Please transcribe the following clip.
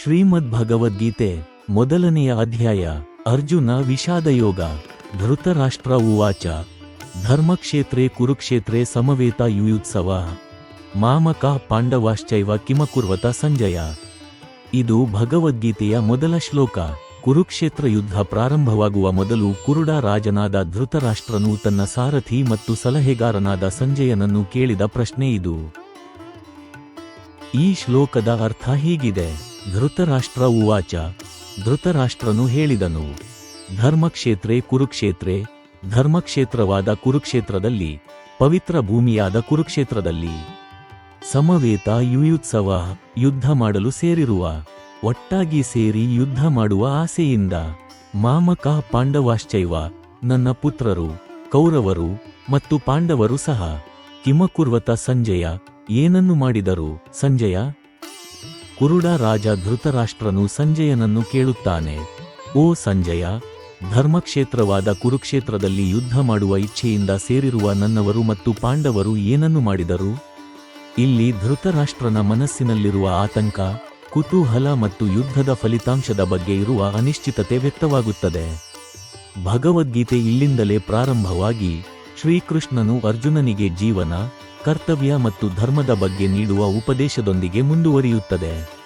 ಶ್ರೀಮದ್ ಭಗವದ್ಗೀತೆ ಮೊದಲನೆಯ ಅಧ್ಯಾಯ ಅರ್ಜುನ ವಿಷಾದಯೋಗ ಧೃತರಾಷ್ಟ್ರ ಉವಾಚ. ಧರ್ಮಕ್ಷೇತ್ರೇ ಕುರುಕ್ಷೇತ್ರೇ ಸಮವೇತ ಯುಯುತ್ಸವ. ಮಾಮಕ ಪಾಂಡವಾಶ್ಚೈವ ಕಿಮಕುರ್ವತ ಸಂಜಯ. ಇದು ಭಗವದ್ಗೀತೆಯ ಮೊದಲ ಶ್ಲೋಕ. ಕುರುಕ್ಷೇತ್ರ ಯುದ್ಧ ಪ್ರಾರಂಭವಾಗುವ ಮೊದಲು ಕುರುಡ ರಾಜನಾದ ಧೃತರಾಷ್ಟ್ರನು ತನ್ನ ಸಾರಥಿ ಮತ್ತು ಸಲಹೆಗಾರನಾದ ಸಂಜಯನನ್ನು ಕೇಳಿದ ಪ್ರಶ್ನೆ ಇದು. ಈ ಶ್ಲೋಕದ ಅರ್ಥ ಹೀಗಿದೆ. ಧೃತರಾಷ್ಟ್ರ ಉವಾಚ. ಧೃತರಾಷ್ಟ್ರನು ಹೇಳಿದನು. ಧರ್ಮಕ್ಷೇತ್ರೇ ಕುರುಕ್ಷೇತ್ರೇ. ಧರ್ಮಕ್ಷೇತ್ರವಾದ ಕುರುಕ್ಷೇತ್ರದಲ್ಲಿ, ಪವಿತ್ರ ಭೂಮಿಯಾದ ಕುರುಕ್ಷೇತ್ರದಲ್ಲಿ. ಸಮವೇತ ಯುಯುತ್ಸವ, ಯುದ್ಧ ಮಾಡಲು ಸೇರಿರುವ. ಒಟ್ಟಾಗಿ ಸೇರಿ ಯುದ್ಧ ಮಾಡುವ ಆಸೆಯಿಂದ. ಮಾಮಕ ಪಾಂಡವಾಶ್ಚೈವ, ನನ್ನ ಪುತ್ರರು, ಕೌರವರು ಮತ್ತು ಪಾಂಡವರು ಸಹ. ಕಿಮಕುರ್ವತ ಸಂಜಯ, ಏನನ್ನು ಮಾಡಿದರು? ಸಂಜಯ ಕುರುಡ ರಾಜ ಧೃತರಾಷ್ಟ್ರನು ಸಂಜಯನನ್ನು ಕೇಳುತ್ತಾನೆ. ಓ ಸಂಜಯ, ಧರ್ಮಕ್ಷೇತ್ರವಾದ ಕುರುಕ್ಷೇತ್ರದಲ್ಲಿ ಯುದ್ಧ ಮಾಡುವ ಇಚ್ಛೆಯಿಂದ ಸೇರಿರುವ ನನ್ನವರು ಮತ್ತು ಪಾಂಡವರು ಏನನ್ನು ಮಾಡಿದರು? ಇಲ್ಲಿ ಧೃತರಾಷ್ಟ್ರನ ಮನಸ್ಸಿನಲ್ಲಿರುವ ಆತಂಕ, ಕುತೂಹಲ ಮತ್ತು ಯುದ್ಧದ ಫಲಿತಾಂಶದ ಬಗ್ಗೆ ಇರುವ ಅನಿಶ್ಚಿತತೆ ವ್ಯಕ್ತವಾಗುತ್ತದೆ. ಭಗವದ್ಗೀತೆ ಇಲ್ಲಿಂದಲೇ ಪ್ರಾರಂಭವಾಗಿ ಶ್ರೀಕೃಷ್ಣನು ಅರ್ಜುನನಿಗೆ ಜೀವನ ಕರ್ತವ್ಯ ಮತ್ತು ಧರ್ಮದ ಬಗ್ಗೆ ನೀಡುವ ಉಪದೇಶದೊಂದಿಗೆ ಮುಂದುವರಿಯುತ್ತದೆ.